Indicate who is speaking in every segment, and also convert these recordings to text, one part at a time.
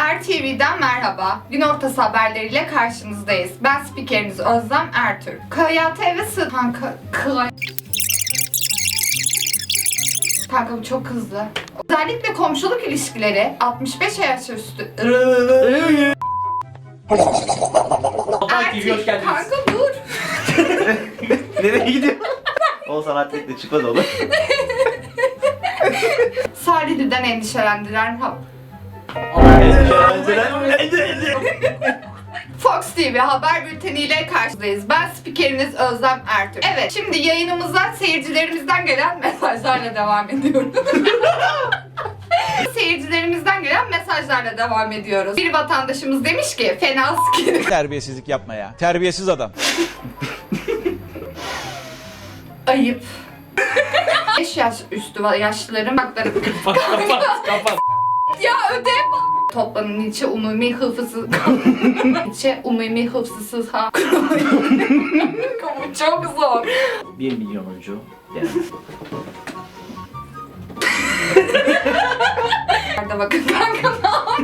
Speaker 1: RTV'den merhaba. Gün ortası haberleriyle karşınızdayız. Ben spikeriniz Özlem Ertürk. KYT ve Sı... Kanka... Kıla... Kanka bu çok hızlı. Özellikle komşuluk ilişkileri 65 yaş üstü... Kanka dur.
Speaker 2: Nereye gidiyor? Oğuzhan atletle çıkmaz olur.
Speaker 1: Salihli'den endişelendiren hap. Fox TV haber bülteniyle karşınızdayız. Ben spikeriniz Özlem Ertürk. Evet, şimdi yayınımıza seyircilerimizden gelen mesajlarla devam ediyoruz. Seyircilerimizden gelen mesajlarla devam ediyoruz. Bir vatandaşımız demiş ki, fena sikerim.
Speaker 3: Terbiyesizlik yapma ya. Terbiyesiz adam.
Speaker 1: Ayıp. 5 yaş üstü yaşlıların hakları.
Speaker 4: Kapat kapat kapat.
Speaker 1: ya ödev Toplanın içi umumi hıfzı içi umumi hıfzısız ha. Bu çok zor.
Speaker 2: 1 milyonuncu. Yani.
Speaker 1: Nerede bakın kanka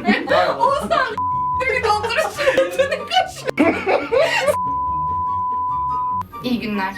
Speaker 1: ne yapıyor? Oğuzhan sütünü kaşıyor. İyi günler.